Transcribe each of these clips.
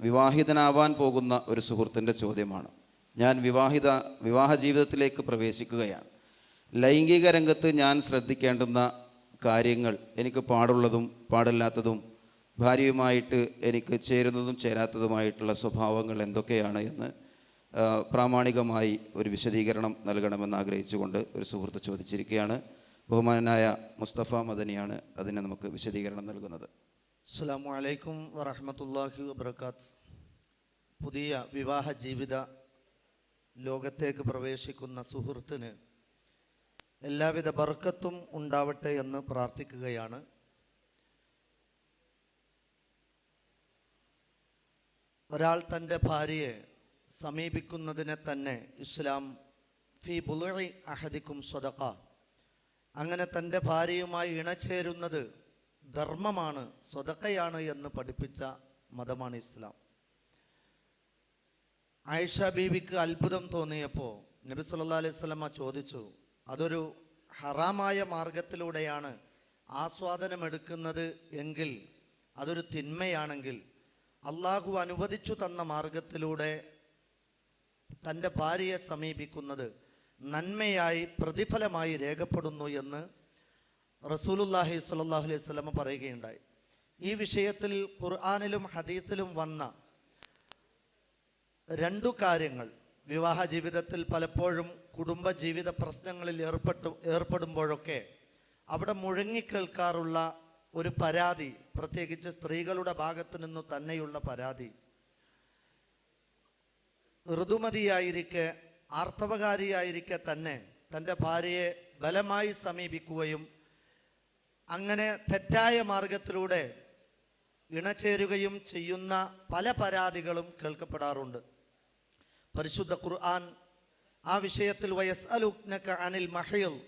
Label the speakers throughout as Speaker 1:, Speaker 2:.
Speaker 1: വിവാഹിതനാവാൻ പോകുന്ന ഒരു സുഹൃത്തിന്റെ ചോദ്യമാണ്. ഞാൻ വിവാഹിത വിവാഹ ജീവിതത്തിലേക്ക് പ്രവേശിക്കുകയാണ്. ലൈംഗിക രംഗത്ത് ഞാൻ ശ്രദ്ധിക്കേണ്ടുന്ന കാര്യങ്ങൾ എനിക്ക് പാടുള്ളതും പാടില്ലാത്തതും ഭാര്യയുമായിട്ട് എനിക്ക് ചേരുന്നതും ചേരാത്തതുമായിട്ടുള്ള സ്വഭാവങ്ങൾ എന്തൊക്കെയാണ് എന്ന് പ്രാമാണികമായി ഒരു വിശദീകരണം നൽകണമെന്ന് ആഗ്രഹിച്ചുകൊണ്ട് ഒരു സുഹൃത്ത് ചോദിച്ചിരിക്കുകയാണ്. ബഹുമാനായ മുസ്തഫ മദനിയാണ് അതിനെ നമുക്ക് വിശദീകരണം നൽകുന്നത്.
Speaker 2: അസ്സാം വലൈക്കും വറഹമത്തല്ലാഹി വബർക്കാത്ത് പുതിയ വിവാഹ ജീവിത ലോകത്തേക്ക് പ്രവേശിക്കുന്ന സുഹൃത്തിന് എല്ലാവിധ ബർക്കത്തും ഉണ്ടാവട്ടെ എന്ന് പ്രാർത്ഥിക്കുകയാണ്. ഒരാൾ തന്റെ ഭാര്യയെ സമീപിക്കുന്നതിനെ തന്നെ ഇസ്ലാം ഫി ബുലി അഹദിക്കും സ്വതക്ക അങ്ങനെ തന്റെ ഭാര്യയുമായി ഇണചേരുന്നത് ധർമ്മമാണ് സ്വതക്കയാണ് എന്ന് പഠിപ്പിച്ച മതമാണ് ഇസ്ലാം. ആയിഷ ബീവിക്ക് അത്ഭുതം തോന്നിയപ്പോൾ നബി സല്ലാ അലൈഹി സ്വലമ ചോദിച്ചു അതൊരു ഹറാമായ മാർഗത്തിലൂടെയാണ് ആസ്വാദനമെടുക്കുന്നത് എങ്കിൽ അതൊരു തിന്മയാണെങ്കിൽ അള്ളാഹു അനുവദിച്ചു തന്ന മാർഗത്തിലൂടെ തന്റെ ഭാര്യയെ സമീപിക്കുന്നത് നന്മയായി പ്രതിഫലമായി രേഖപ്പെടുന്നു എന്ന് റസൂലുല്ലാഹി സ്വല്ലല്ലാഹു അലൈഹി സ്വലമ പറയുകയുണ്ടായി. ഈ വിഷയത്തിൽ ഖുർആാനിലും ഹദീസിലും വന്ന രണ്ടു കാര്യങ്ങൾ വിവാഹ ജീവിതത്തിൽ പലപ്പോഴും കുടുംബ ജീവിത പ്രശ്നങ്ങളിൽ ഏർപ്പെട്ടു ഏർപ്പെടുമ്പോഴൊക്കെ അവിടെ മുഴങ്ങിക്കേൾക്കാറുള്ള ഒരു പരാതി പ്രത്യേകിച്ച് സ്ത്രീകളുടെ ഭാഗത്തു നിന്നു തന്നെയുള്ള പരാതി. ഋതുമതിയായിരിക്കെ ആർത്തവകാരിയായിരിക്കെ തന്നെ തന്റെ ഭാര്യയെ ബലമായി സമീപിക്കുകയും അങ്ങനെ തെറ്റായ മാർഗത്തിലൂടെ ഇണചേരുകയും ചെയ്യുന്ന പല പരാതികളും കേൾക്കപ്പെടാറുണ്ട്. പരിശുദ്ധ ഖുർആൻ ആ വിഷയത്തിൽ വയസ് അലുക്നക്ക അനിൽ മഹയിൽ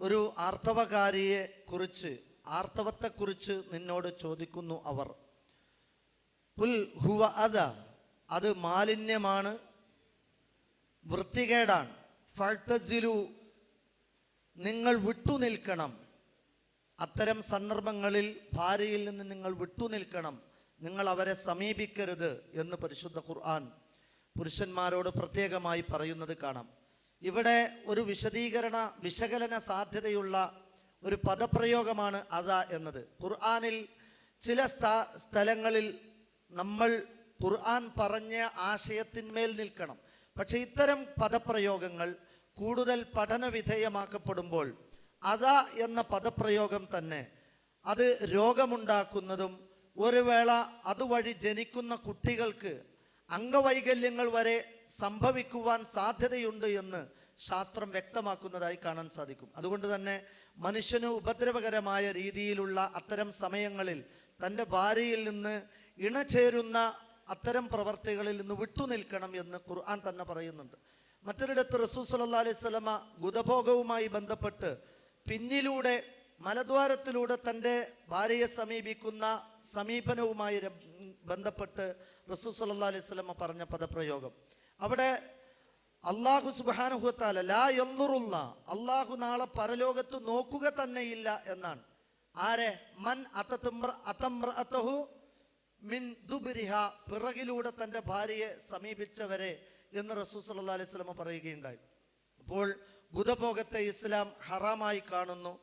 Speaker 2: ഒരു ആർത്തവകാരിയെ കുറിച്ച് ആർത്തവത്തെക്കുറിച്ച് നിന്നോട് ചോദിക്കുന്നു അവർ. പുൽ ഹുവ അത അത് മാലിന്യമാണ് വൃത്തികേടാണ്. ഫൾത്തസിലു നിങ്ങൾ വിട്ടുനിൽക്കണം അത്തരം സന്ദർഭങ്ങളിൽ ഭാര്യയിൽ നിന്ന് നിങ്ങൾ വിട്ടുനിൽക്കണം നിങ്ങൾ അവരെ സമീപിക്കരുത് എന്ന് പരിശുദ്ധ ഖുർആൻ പുരുഷന്മാരോട് പ്രത്യേകമായി പറയുന്നത് കാണാം. ഇവിടെ ഒരു വിശദീകരണ വിശകലന സാധ്യതയുള്ള ഒരു പദപ്രയോഗമാണ് അത എന്നത്. ഖുർആനിൽ ചില സ്ഥ- സ്ഥലങ്ങളിൽ നമ്മൾ ഖുർആൻ പറഞ്ഞ ആശയത്തിന്മേൽ നിൽക്കണം. പക്ഷെ ഇത്തരം പദപ്രയോഗങ്ങൾ കൂടുതൽ പഠന വിധേയമാക്കപ്പെടുമ്പോൾ അത എന്ന പദപ്രയോഗം തന്നെ. അത് രോഗമുണ്ടാക്കുന്നതും ഒരു വേള അതുവഴി ജനിക്കുന്ന കുട്ടികൾക്ക് അംഗവൈകല്യങ്ങൾ വരെ സംഭവിക്കുവാൻ സാധ്യതയുണ്ട് എന്ന് ശാസ്ത്രം വ്യക്തമാക്കുന്നതായി കാണാൻ സാധിക്കും. അതുകൊണ്ട് തന്നെ മനുഷ്യന് ഉപദ്രവകരമായ രീതിയിലുള്ള അത്തരം സമയങ്ങളിൽ തന്റെ ഭാര്യയിൽ നിന്ന് ഇണചേരുന്ന അത്തരം പ്രവർത്തികളിൽ നിന്ന് വിട്ടുനിൽക്കണം എന്ന് ഖുർആൻ തന്നെ പറയുന്നുണ്ട്. മറ്റൊരിടത്ത് റസൂസ് അലൈഹി സ്വലമ ഗുദഭോഗവുമായി ബന്ധപ്പെട്ട് പിന്നിലൂടെ മലദ്വാരത്തിലൂടെ തന്റെ ഭാര്യയെ സമീപിക്കുന്ന സമീപനവുമായി ബന്ധപ്പെട്ട് റസൂൽ സല്ലാ അലൈഹി സ്വലമ പറഞ്ഞ പദപ്രയോഗം. അവിടെ അള്ളാഹു സുബാനുഹത്താല ലാ എന്നുറുള്ള അള്ളാഹു നാളെ പരലോകത്ത് നോക്കുക തന്നെയില്ല എന്നാണ്. ആരെ? മൻ അത്തഹു മിൻ ദുബിരിഹ പിറകിലൂടെ തന്റെ ഭാര്യയെ സമീപിച്ചവരെ എന്ന് റസൂൽ അല്ലാ അലൈഹി സ്വലമ പറയുകയുണ്ടായി. അപ്പോൾ ബുധഭോഗത്തെ ഇസ്ലാം ഹറാമായി കാണുന്നു.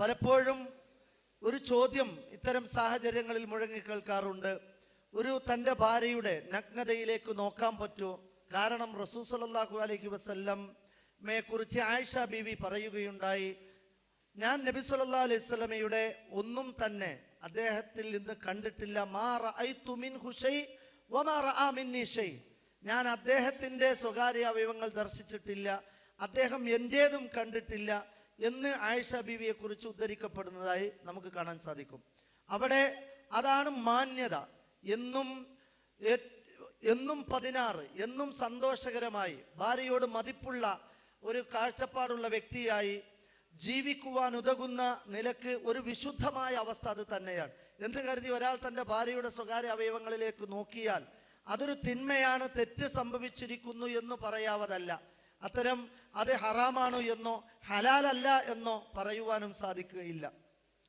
Speaker 2: പലപ്പോഴും ഒരു ചോദ്യം ഇത്തരം സാഹചര്യങ്ങളിൽ മുഴങ്ങി കേൾക്കാറുണ്ട്. ഒരു തന്റെ ഭാര്യയുടെ നഗ്നതയിലേക്ക് നോക്കാൻ പറ്റുമോ കാരണം റസൂ സല്ലല്ലാഹു അലൈഹി വസല്ലം കുറിച്ച് ആയിഷ ബീവി പറയുകയുണ്ടായി. ഞാൻ നബി സല്ലാ അലൈഹി സ്വലമയുടെ ഒന്നും തന്നെ അദ്ദേഹത്തിൽ നിന്ന് കണ്ടിട്ടില്ല. മാ വമാ ഞാൻ അദ്ദേഹത്തിന്റെ സ്വകാര്യ അവയവങ്ങൾ ദർശിച്ചിട്ടില്ല. അദ്ദേഹം എന്റേതും കണ്ടിട്ടില്ല എന്ന് ആയിഷ ബീവിയെ കുറിച്ച് ഉദ്ധരിക്കപ്പെടുന്നതായി നമുക്ക് കാണാൻ സാധിക്കും. അവിടെ അതാണ് മാന്യത. എന്നും എന്നും പതിനാറ് എന്നും സന്തോഷകരമായി ഭാര്യയോട് മതിപ്പുള്ള ഒരു കാഴ്ചപ്പാടുള്ള വ്യക്തിയായി ജീവിക്കുവാൻ ഉതകുന്ന നിലയ്ക്ക് ഒരു വിശുദ്ധമായ അവസ്ഥ അത് തന്നെയാണ്. എന്ന് കരുതി ഒരാൾ തന്റെ ഭാര്യയുടെ സ്വകാര്യ അവയവങ്ങളിലേക്ക് നോക്കിയാൽ അതൊരു തിന്മയാണ് തെറ്റ് സംഭവിച്ചിരിക്കുന്നു എന്ന് പറയാവതല്ല. അത്തരം അത് ഹറാമാണ് എന്നോ ഹലാലല്ല എന്നോ പറയുവാനും സാധിക്കുകയില്ല.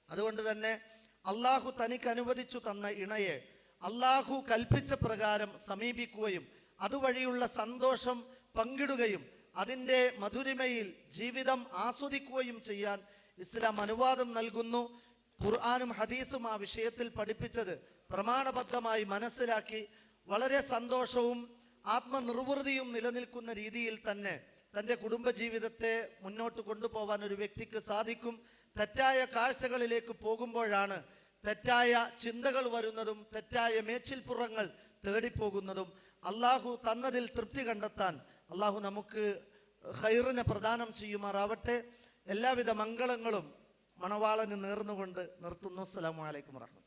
Speaker 2: അതുകൊണ്ട് തന്നെ അള്ളാഹു തനിക്ക് അനുവദിച്ചു തന്ന ഇണയെ അള്ളാഹു കൽപ്പിച്ച പ്രകാരം സമീപിക്കുകയും അതുവഴിയുള്ള സന്തോഷം പങ്കിടുകയും അതിന്റെ മധുരിമയിൽ ജീവിതം ആസ്വദിക്കുകയും ചെയ്യാൻ ഇസ്ലാം അനുവാദം നൽകുന്നു. ഖുർആാനും ഹദീസും ആ വിഷയത്തിൽ പഠിപ്പിച്ചത് പ്രമാണബദ്ധമായി മനസ്സിലാക്കി വളരെ സന്തോഷവും ആത്മനിർവൃതിയും നിലനിൽക്കുന്ന രീതിയിൽ തന്നെ തന്റെ കുടുംബജീവിതത്തെ മുന്നോട്ട് കൊണ്ടുപോകാൻ ഒരു വ്യക്തിക്ക് സാധിക്കും. തെറ്റായ കാഴ്ചകളിലേക്ക് പോകുമ്പോഴാണ് തെറ്റായ ചിന്തകൾ വരുന്നതും തെറ്റായ മേച്ചിൽപ്പുറങ്ങൾ തേടിപ്പോകുന്നതും. അള്ളാഹു തന്നതിൽ തൃപ്തി കണ്ടെത്താൻ അള്ളാഹു നമുക്ക് ഹൈറിനെ പ്രദാനം ചെയ്യുമാറാവട്ടെ. എല്ലാവിധ മംഗളങ്ങളും മണവാളന് നേർന്നുകൊണ്ട് നിർത്തുന്നു. അസ്സലാമു അലൈക്കും വറഹ്മത്തുള്ളാഹി